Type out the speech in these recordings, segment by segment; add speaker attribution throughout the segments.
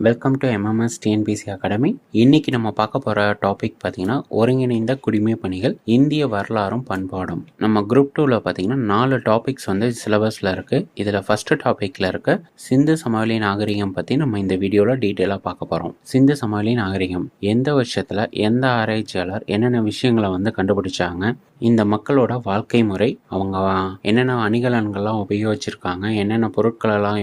Speaker 1: Welcome to MMS TNPSC academy இன்னைக்கு நம்ம பார்க்க போகிற டாபிக் பார்த்தீங்கன்னா ஒருங்கிணைந்த குடிமை பணிகள் இந்திய வரலாறும் பண்பாடும். நம்ம குரூப் டூவில் பார்த்தீங்கன்னா நாலு டாபிக்ஸ் வந்து சிலபஸில் இருக்குது இதில் ஃபஸ்ட்டு டாப்பிக்கில் இருக்க சிந்து சமவெளி நாகரிகம் பற்றி நம்ம இந்த வீடியோவில் டீட்டெயிலாக பார்க்க போகிறோம் சிந்து சமவெளி நாகரிகம் எந்த வருஷத்தில் எந்த ஆராய்ச்சியாளர் என்னென்ன விஷயங்களை வந்து கண்டுபிடிச்சாங்க இந்த மக்களோட வாழ்க்கை முறை அவங்க என்னென்ன அணிகலன்கள்லாம் உபயோகிச்சிருக்காங்க என்னென்ன பொருட்களெல்லாம்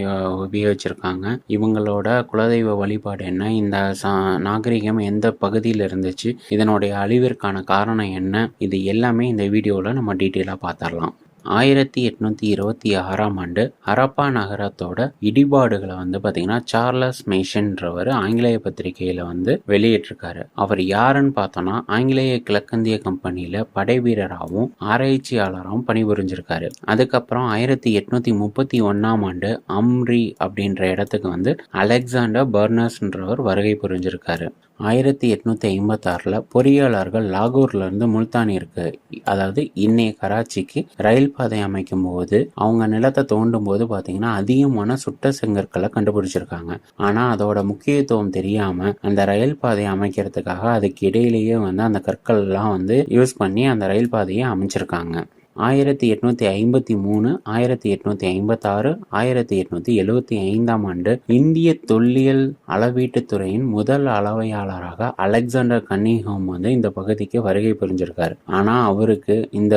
Speaker 1: உபயோகிச்சிருக்காங்க இவங்களோட குலதெய்வ வழிபாடு என்ன? இந்த நாகரிகம் எந்த பகுதியில் இருந்துச்சு? இதனுடைய அழிவிற்கான காரணம் என்ன? இது எல்லாமே இந்த வீடியோவில் நம்ம டீட்டெயிலாக பார்த்துடலாம் ஆயிரத்தி எட்நூத்தி இருபத்தி ஆறாம் ஆண்டு ஹரப்பா நகரத்தோட இடிபாடுகளை வந்து பார்த்தீங்கன்னா சார்லஸ் மேஷன்றவர் ஆங்கிலேய பத்திரிகையில் வந்து வெளியிட்டிருக்காரு. அவர் யாருன்னு பார்த்தோம்னா ஆங்கிலேய கிழக்கந்திய கம்பெனியில் படை வீரராகவும் ஆராய்ச்சியாளராகவும் பணிபுரிஞ்சிருக்காரு. அதுக்கப்புறம் ஆயிரத்தி எட்நூத்தி முப்பத்தி ஒன்றாம் ஆண்டு அம்ரி அப்படின்ற இடத்துக்கு வந்து அலெக்சாண்டர் பர்னஸ்ன்றவர் வருகை புரிஞ்சிருக்காரு. ஆயிரத்தி எட்நூத்தி ஐம்பத்தாறில் பொறியாளர்கள் லாகூர்லேருந்து இருக்கு அதாவது இன்னைய கராச்சிக்கு ரயில் பாதை அமைக்கும் போது அவங்க நிலத்தை தோண்டும் போது பார்த்தீங்கன்னா அதிகமான சுட்ட செங்கற்களை கண்டுபிடிச்சிருக்காங்க. ஆனால் அதோட முக்கியத்துவம் தெரியாம அந்த ரயில் பாதையை அமைக்கிறதுக்காக அதுக்கு இடையிலேயே வந்து அந்த கற்கள்லாம் வந்து யூஸ் பண்ணி அந்த ரயில் பாதையை அமைச்சிருக்காங்க. ஆயிரத்தி எட்நூத்தி ஐம்பத்தி மூணு ஆயிரத்தி எட்நூத்தி ஐம்பத்தாறு ஆயிரத்தி எட்நூத்தி எழுவத்தி ஐந்தாம் ஆண்டு இந்திய தொல்லியல் அளவீட்டுத் துறையின் முதல் அளவையாளராக அலெக்சாண்டர் கன்னிஹோம் வந்து இந்த பகுதிக்கு வருகை புரிஞ்சிருக்காரு. ஆனா அவருக்கு இந்த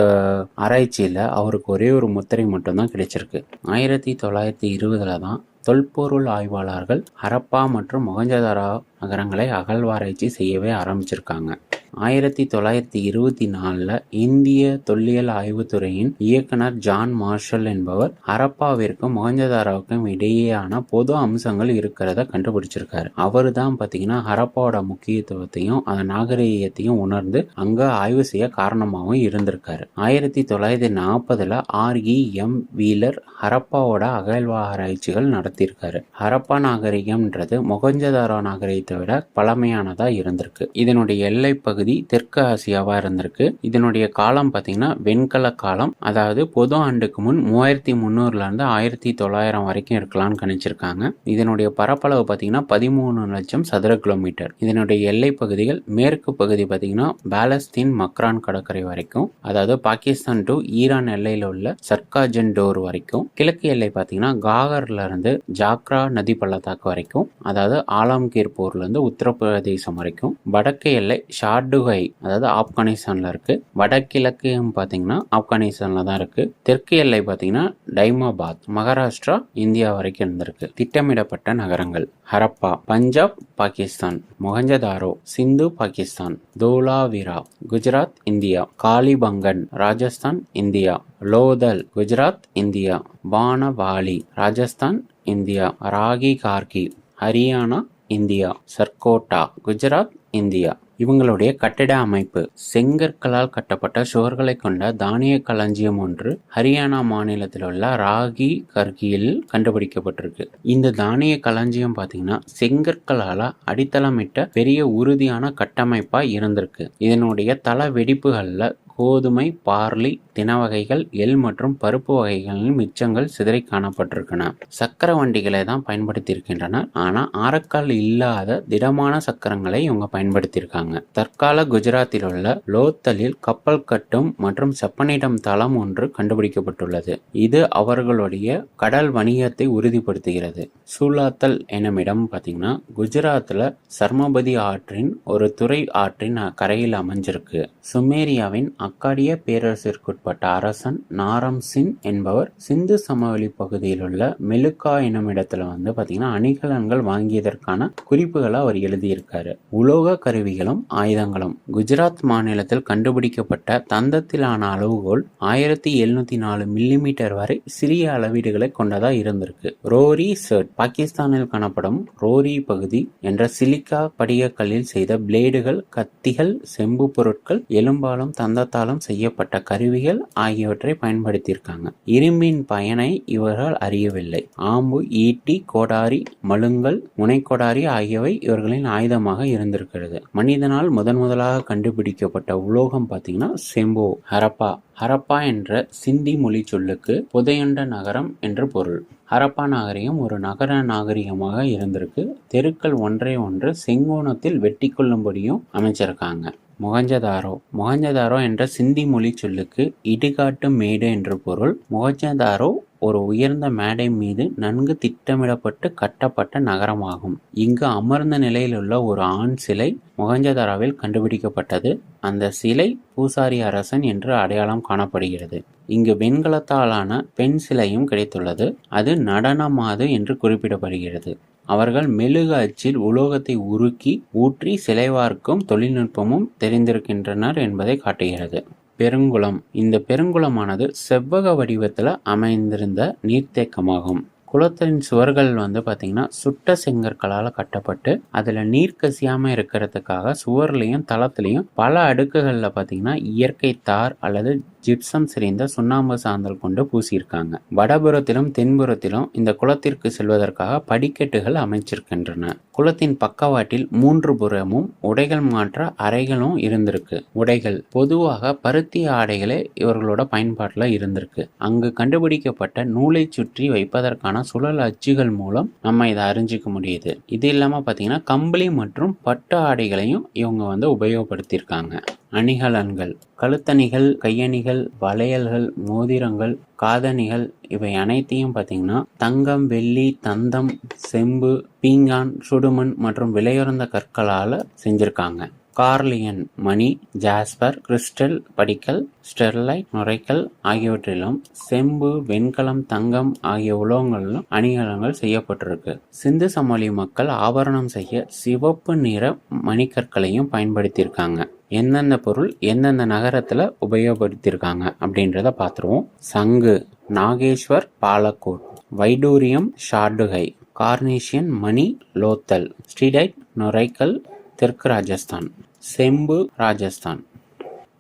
Speaker 1: ஆராய்ச்சியில அவருக்கு ஒரே ஒரு முத்திரை மட்டும்தான் கிடைச்சிருக்கு. ஆயிரத்தி தொள்ளாயிரத்தி இருபதுல தான் தொல்பொருள் ஆய்வாளர்கள் ஹரப்பா மற்றும் மொகஞ்சதாரா நகரங்களை அகழ்வாராய்ச்சி செய்யவே ஆரம்பிச்சிருக்காங்க. ஆயிரத்தி தொள்ளாயிரத்தி இருபத்தி நாலில் இந்திய தொல்லியல் ஆய்வுத்துறையின் இயக்குனர் ஜான் மார்ஷல் என்பவர் ஹரப்பாவிற்கும் மொகஞ்சதாராவுக்கும் இடையேயான பொது அம்சங்கள் இருக்கிறத கண்டுபிடிச்சிருக்காரு. அவர் தான் பார்த்தீங்கன்னா ஹரப்பாவோட முக்கியத்துவத்தையும் அந்த நாகரீகத்தையும் உணர்ந்து அங்கே ஆய்வு செய்ய காரணமாகவும் இருந்திருக்காரு. ஆயிரத்தி தொள்ளாயிரத்தி நாற்பதுல ஆர்இ எம் வீலர் ஹரப்பாவோட அகழ்வாராய்ச்சிகள் நடத்தியிருக்காரு. ஹரப்பா நாகரிகம்ன்றது மொகஞ்சதாரோ நாகரிகத்தை விட பழமையானதாக இருந்திருக்கு. இதனுடைய எல்லை பகுதி தெற்கு ஆசியாவாக இருந்திருக்கு. இதனுடைய காலம் பார்த்தீங்கன்னா வெண்கல காலம். அதாவது பொது ஆண்டுக்கு முன் மூவாயிரத்தி முந்நூறுலேருந்து ஆயிரத்தி தொள்ளாயிரம் வரைக்கும் இருக்கலாம்னு கணிச்சிருக்காங்க. இதனுடைய பரப்பளவு பார்த்தீங்கன்னா பதிமூணு லட்சம் சதுர கிலோமீட்டர். இதனுடைய எல்லை பகுதிகள் மேற்கு பகுதி பார்த்தீங்கன்னா பாலஸ்தீன் மக்ரான் கடற்கரை வரைக்கும் அதாவது பாகிஸ்தான் டு ஈரான் எல்லையில் உள்ள சர்காஜன் டோர் வரைக்கும் கிழக்கு எல்லை பார்த்தீங்கன்னா காகர்ல இருந்து ஜாக்ரா நதி பள்ளத்தாக்கு வரைக்கும் அதாவது ஆலாம்கீர் போர்லேருந்து உத்தரப்பிரதேசம் வரைக்கும் வடக்கு எல்லை ஷார்டுகை அதாவது ஆப்கானிஸ்தானில் இருக்குது வடகிழக்கு பார்த்தீங்கன்னா ஆப்கானிஸ்தானில் தான் இருக்குது தெற்கு எல்லை பார்த்தீங்கன்னா டைமாபாத் மகாராஷ்டிரா இந்தியா வரைக்கும் இருந்திருக்கு. திட்டமிடப்பட்ட நகரங்கள் Harappa Punjab Pakistan Mohenjodaro Sindh Pakistan Dholavira Gujarat India Kalibangan Rajasthan India Lothal Gujarat India Banawali Rajasthan India Rakhigarhi Haryana India Surkotada Gujarat India. இவங்களுடைய கட்டிட அமைப்பு செங்கற்களால் கட்டப்பட்ட சுவர்களை கொண்ட தானிய களஞ்சியம் ஒன்று ஹரியானா மாநிலத்தில் உள்ள ராகி கர்கியில் கண்டுபிடிக்கப்பட்டிருக்கு. இந்த தானிய களஞ்சியம் பார்த்தீங்கன்னா செங்கற்களால் அடித்தளமிட்ட பெரிய உறுதியான கட்டமைப்பா இருந்திருக்கு. இதனுடைய தள வெடிப்புகளில் கோதுமை பார்லி தின வகைகள் எள் மற்றும் பருப்பு வகைகளின் மிச்சங்கள் சிதறி காணப்பட்டிருக்கின்றன சக்கர வண்டிகளை தான் பயன்படுத்தியிருக்கின்றன ஆனால் ஆரக்கால் இல்லாத திடமான சக்கரங்களை இவங்க பயன்படுத்தியிருக்காங்க. தற்கால குஜராத்தில் உள்ள லோத்தலில் கப்பல் கட்டும் மற்றும் செப்பனிடம் தளம் ஒன்று கண்டுபிடிக்கப்பட்டுள்ளது. இது அவர்களுடைய கடல் வணிகத்தை உறுதிப்படுத்துகிறது. சூலாத்தல் எனும் இடம் பார்த்தீங்கன்னா குஜராத்தில் சர்மபதி ஆற்றின் ஒரு துறை ஆற்றின் கரையில் அமைஞ்சிருக்கு. சுமேரியாவின் அக்காடிய பேரரசிற்குட்பட்ட அரசன் நாரம் சின் என்பவர் சிந்து சமவெளி பகுதியில் உள்ள மெலுக்கா எனும் இடத்துல வந்து பார்த்தீங்கன்னா அணிகலன்கள் வாங்கியதற்கான குறிப்புகளை அவர் எழுதியிருக்காரு. உலோக கருவிகளும் ஆயுதங்களும் குஜராத் மாநிலத்தில் கண்டுபிடிக்கப்பட்ட தந்தத்திலான அளவுகோல் ஆயிரத்தி எழுநூத்தி நாலு மில்லிமீட்டர் வரை சிறிய அளவீடுகளை கொண்டதா இருந்திருக்கு. ரோரி சர்ட் பாகிஸ்தானில் காணப்படும் ரோரி பகுதி என்ற சிலிக்கா படிகக்கல்லில் செய்த பிளேடுகள் கத்திகள் செம்பு பொருட்கள் எலும்பாலும் தந்தத்தாலும் செய்யப்பட்ட கருவிகள் ஆகியவற்றை பயன்படுத்தியிருக்காங்க. இரும்பின் பயனை இவர்கள் அறியவில்லை. ஆம்பு ஈட்டி கோடாரி மழுங்கல் முனைக்கோடாரி ஆகியவை இவர்களின் ஆயுதமாக இருந்திருக்கிறது. மனித மனிதனால் முதன் முதலாக கண்டுபிடிக்கப்பட்ட உலோகம் பார்த்தீங்கன்னா செம்போ ஹரப்பா. ஹரப்பா என்ற சிந்தி மொழி சொல்லுக்கு புதையுண்ட நகரம் என்று பொருள். ஹரப்பா நாகரிகம் ஒரு நகர நாகரிகமாக இருந்திருக்கு. தெருக்கள் ஒன்றை ஒன்று செங்கோணத்தில் வெட்டி கொள்ளும்படியும் அமைச்சிருக்காங்க முகஞ்சதாரோ. முகஞ்சதாரோ என்ற சிந்தி மொழி சொல்லுக்கு இடுகாட்டு மேடு என்று பொருள். முகஞ்சதாரோ ஒரு உயர்ந்த மேடை மீது நன்கு திட்டமிடப்பட்டு கட்டப்பட்ட நகரமாகும். இங்கு அமர்ந்த நிலையிலுள்ள ஒரு ஆண் சிலை மொகஞ்சதாராவில் கண்டுபிடிக்கப்பட்டது. அந்த சிலை பூசாரி அரசன் என்று அடையாளம் காணப்படுகிறது. இங்கு வெண்கலத்தாலான பெண் சிலையும் கிடைத்துள்ளது. அது நடனமாது என்று குறிப்பிடப்படுகிறது. அவர்கள் மெழுகு அச்சில் உலோகத்தை உருக்கி ஊற்றி சிலைவார்க்கும் தொழில்நுட்பமும் தெரிந்திருக்கின்றனர் என்பதை காட்டுகிறது. பெருங்குளம். இந்த பெருங்குளமானது செவ்வக வடிவத்தில் அமைந்திருந்த நீர்த்தேக்கமாகும். குளத்தின் சுவர்கள் வந்து பார்த்திங்கன்னா சுட்ட செங்கற்களால் கட்டப்பட்டு அதில் நீர் கசியாமல் இருக்கிறதுக்காக சுவர்லேயும் தளத்துலேயும் பல அடுக்குகளில் பார்த்திங்கன்னா இயற்கை தார் அல்லது ஜிப்சம் சிரிந்த சுண்ணாம்பு சாந்தல் கொண்டு பூசியிருக்காங்க. வடபுறத்திலும் தென்புறத்திலும் இந்த குளத்திற்கு செல்வதற்காக படிக்கட்டுகள் அமைச்சிருக்கின்றன. குளத்தின் பக்கவாட்டில் மூன்று புறமும் உடைகள் மாற்ற அறைகளும் இருந்திருக்கு. உடைகள் பொதுவாக பருத்தி ஆடைகளே இவர்களோட பயன்பாட்டில் இருந்திருக்கு. அங்கு கண்டுபிடிக்கப்பட்ட நூலை சுற்றி வைப்பதற்கான சுழல் அச்சுகள் மூலம் நம்ம இதை அறிஞ்சிக்க முடியுது. இது இல்லாமல் பார்த்தீங்கன்னா கம்பளி மற்றும் பட்டு ஆடைகளையும் இவங்க வந்து உபயோகப்படுத்தியிருக்காங்க. அணிகலன்கள் கழுத்தணிகள் கையணிகள் வளையல்கள் மோதிரங்கள் காதணிகள் இவை அனைத்தையும் பார்த்தீங்கன்னா தங்கம் வெள்ளி தந்தம் செம்பு பீங்கான் சுடுமண் மற்றும் விலையுறந்த கற்களால் செஞ்சுருக்காங்க. கார்லியன் மணி ஜாஸ்பர் கிறிஸ்டல் படிக்கல் ஸ்டெர்லைட் நுரைக்கல் ஆகியவற்றிலும் செம்பு வெண்கலம் தங்கம் ஆகிய உலோகங்களிலும் அணிகலன்கள் செய்யப்பட்டிருக்கு. சிந்து சமவெளி மக்கள் ஆபரணம் செய்ய சிவப்பு நிற மணிக்கற்களையும் பயன்படுத்தியிருக்காங்க. எந்தெந்த பொருள் எந்தெந்த நகரத்தில் உபயோகப்படுத்தியிருக்காங்க அப்படின்றத பார்த்துருவோம். சங்கு நாகேஸ்வர் பாலக்கோட். வைடூரியம் ஷார்டுகை. கார்னேஷியன் மணி லோத்தல். ஸ்டீடைட் நுரைக்கல் தெற்கு ராஜஸ்தான் செம்பு ராஜஸ்தான்.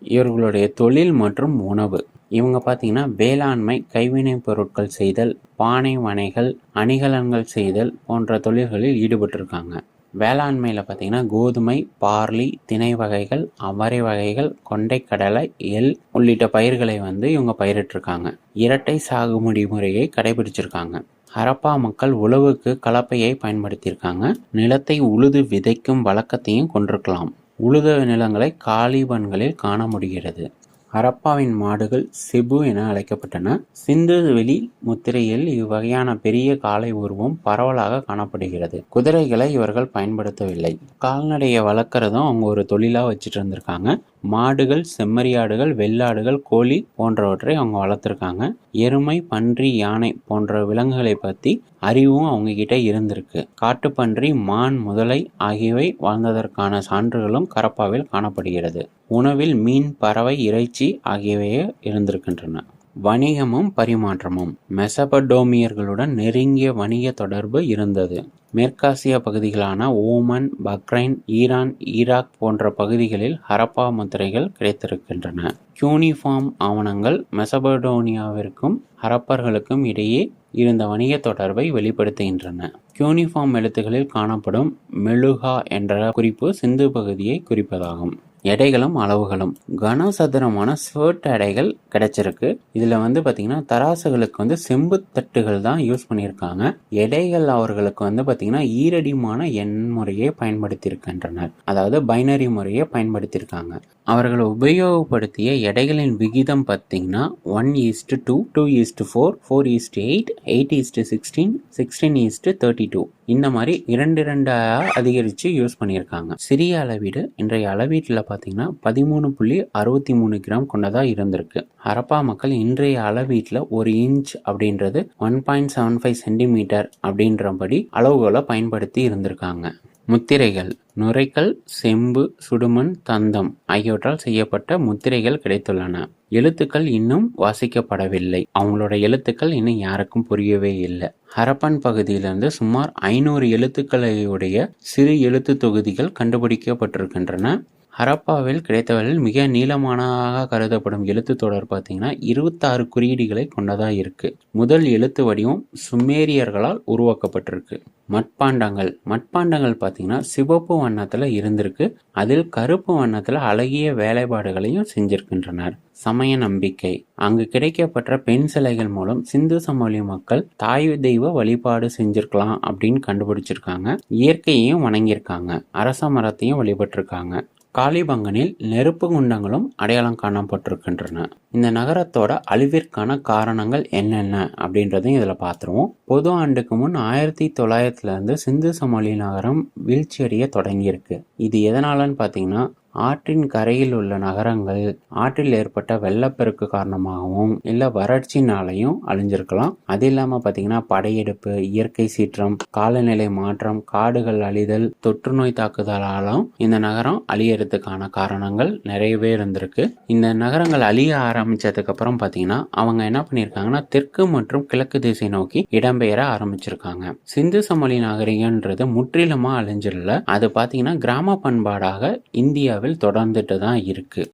Speaker 1: இவர்களுடைய தொழில் மற்றும் உணவு. இவங்க பார்த்தீங்கன்னா வேளாண்மை கைவினைப் பொருட்கள் செய்தல் பானை வனைகள் அணிகலன்கள் செய்தல் போன்ற தொழில்களில் ஈடுபட்டிருக்காங்க. வேளாண்மையில் பார்த்தீங்கன்னா கோதுமை பார்லி திணை வகைகள் அவரை வகைகள் கொண்டைக்கடலை எல் உள்ளிட்ட பயிர்களை வந்து இவங்க பயிரிட்டிருக்காங்க. இரட்டை சாகுபடி முறையை கடைபிடிச்சிருக்காங்க. ஹரப்பா மக்கள் உழவுக்கு கலப்பையை பயன்படுத்தியிருக்காங்க. நிலத்தை உழுது விதைக்கும் வழக்கத்தையும் கொண்டிருக்கலாம். உழுத நிலங்களை காலிபன்களில் காண முடிகிறது. ஹரப்பாவின் மாடுகள் செபு என அழைக்கப்பட்டன. சிந்து வெளி முத்திரையில் இவ்வகையான பெரிய காளை உருவம் பரவலாக காணப்படுகிறது. குதிரைகளை இவர்கள் பயன்படுத்தவில்லை. கால்நடையை வளர்க்குறதும் அவங்க ஒரு தொழிலாக வச்சுட்டு இருந்திருக்காங்க. மாடுகள் செம்மறியாடுகள் வெள்ளாடுகள் கோழி போன்றவற்றை அவங்க வளர்த்துருக்காங்க. எருமை பன்றி யானை போன்ற விலங்குகளை பற்றி அறிவும் அவங்க கிட்ட இருந்திருக்கு. காட்டுப்பன்றி மான் முதலை ஆகியவை வாழ்ந்ததற்கான சான்றுகளும் கரப்பாவில் காணப்படுகிறது. உணவில் மீன் பறவை இறைச்சி ஆகியவையே இருந்திருக்கின்றன. வணிகமும் பரிமாற்றமும். மெசபடோமியர்களுடன் நெருங்கிய வணிக தொடர்பு இருந்தது. மேற்காசிய பகுதிகளான ஓமன் பக்ரைன் ஈரான் ஈராக் போன்ற பகுதிகளில் ஹரப்பா முத்திரைகள் கிடைத்திருக்கின்றன. கியூனிஃபார்ம் ஆவணங்கள் மெசபடோனியாவிற்கும் ஹரப்பர்களுக்கும் இடையே இருந்த வணிக தொடர்பை வெளிப்படுத்துகின்றன. கியூனிஃபார்ம் எழுத்துக்களில் காணப்படும் மெழுகா என்ற குறிப்பு சிந்து பகுதியை குறிப்பதாகும். எடைகளும் அளவுகளும். கனசதுரமான ஸ்வர்ட் எடைகள் கிடைச்சிருக்கு. இதில் வந்து பார்த்தீங்கன்னா தராசுகளுக்கு வந்து செம்பு தட்டுகள் தான் யூஸ் பண்ணியிருக்காங்க. எடைகள் அவர்களுக்கு வந்து பார்த்தீங்கன்னா ஈரடிமான எண் முறையை பயன்படுத்தியிருக்கின்றனர். அதாவது பைனரி முறையை பயன்படுத்தியிருக்காங்க. அவர்கள் உபயோகப்படுத்திய எடைகளின் விகிதம் பார்த்தீங்கன்னா one is to two two is to four four is to eight eight is to sixteen sixteen is to thirty two இந்த மாதிரி இரண்டு இரண்டாக அதிகரித்து யூஸ் பண்ணியிருக்காங்க. சிறிய அளவீடு இன்றைய அளவீட்டில் பார்த்தீங்கன்னா பதிமூணு புள்ளி அறுபத்தி மூணு கிராம் கொண்டதாக இருந்திருக்கு. ஹரப்பா மக்கள் இன்றைய அளவீட்டில் ஒரு இன்ச் அப்படின்றது one point seven five centimetre அப்படின்றபடி அளவுகளை பயன்படுத்தி இருந்திருக்காங்க. முத்திரைகள் நுரைக்கல் செம்பு சுடுமண் தந்தம் ஆகியவற்றால் செய்யப்பட்ட முத்திரைகள் கிடைத்துள்ளன. எழுத்துக்கள் இன்னும் வாசிக்கப்படவில்லை. அவங்களோட எழுத்துக்கள் இன்னும் யாருக்கும் புரியவே இல்லை. ஹரப்பன் பகுதியிலிருந்து சுமார் ஐநூறு எழுத்துக்களையுடைய சிறு எழுத்து தொகுதிகள் கண்டுபிடிக்கப்பட்டிருக்கின்றன. ஹரப்பாவில் கிடைத்தவர்கள் மிக நீளமானதாக கருதப்படும் எழுத்து தொடர் பார்த்தீங்கன்னா இருபத்தாறு குறியீடுகளை கொண்டதாக இருக்குது முதல் எழுத்து வடிவம் சுமேரியர்களால் உருவாக்கப்பட்டிருக்கு. மட்பாண்டங்கள். மட்பாண்டங்கள் பார்த்தீங்கன்னா சிவப்பு வண்ணத்தில் இருந்திருக்கு. அதில் கருப்பு வண்ணத்தில் அழகிய வேலைப்பாடுகளையும் செஞ்சிருக்கின்றனர். சமய நம்பிக்கை. அங்கு கிடைக்கப்பட்ட பெண் சிலைகள் மூலம் சிந்து சமவெளி மக்கள் தாய் தெய்வ வழிபாடு செஞ்சிருக்கலாம் அப்படின்னு கண்டுபிடிச்சிருக்காங்க. இயற்கையையும் வணங்கியிருக்காங்க. அரச மரத்தையும் வழிபட்டிருக்காங்க. காளிபங்கனில் நெருப்பு குண்டங்களும் அடையாளம் காணப்பட்டிருக்கின்றன. இந்த நகரத்தோட அழிவிற்கான காரணங்கள் என்னென்ன அப்படின்றதையும் இதில் பார்த்துருவோம். பொது ஆண்டுக்கு முன் ஆயிரத்தி தொள்ளாயிரத்துலேருந்து சிந்து சமவெளி நகரம் வீழ்ச்சியடைய தொடங்கியிருக்கு. இது எதனாலன்னு பார்த்தீங்கன்னா ஆற்றின் கரையில் உள்ள நகரங்கள் ஆற்றில் ஏற்பட்ட வெள்ளப்பெருக்கு காரணமாகவும் இல்லை வறட்சினாலையும் அழிஞ்சிருக்கலாம். அது இல்லாமல் பார்த்தீங்கன்னா படையெடுப்பு இயற்கை சீற்றம் காலநிலை மாற்றம் காடுகள் அழிதல் தொற்று நோய் தாக்குதலாலும் இந்த நகரம் அழியறதுக்கான காரணங்கள் நிறையவே இருந்திருக்கு. இந்த நகரங்கள் அழிய ஆரம்பிச்சதுக்கு அப்புறம் பார்த்தீங்கன்னா அவங்க என்ன பண்ணியிருக்காங்கன்னா தெற்கு மற்றும் கிழக்கு திசை நோக்கி இடம்பெயர ஆரம்பிச்சிருக்காங்க. சிந்து சமொழி நாகரிகன்றது முற்றிலுமா அழிஞ்சிடல. அது பார்த்தீங்கன்னா கிராம பண்பாடாக இந்தியாவில் தொடர்ந்துட்டு தான் இருக்கு.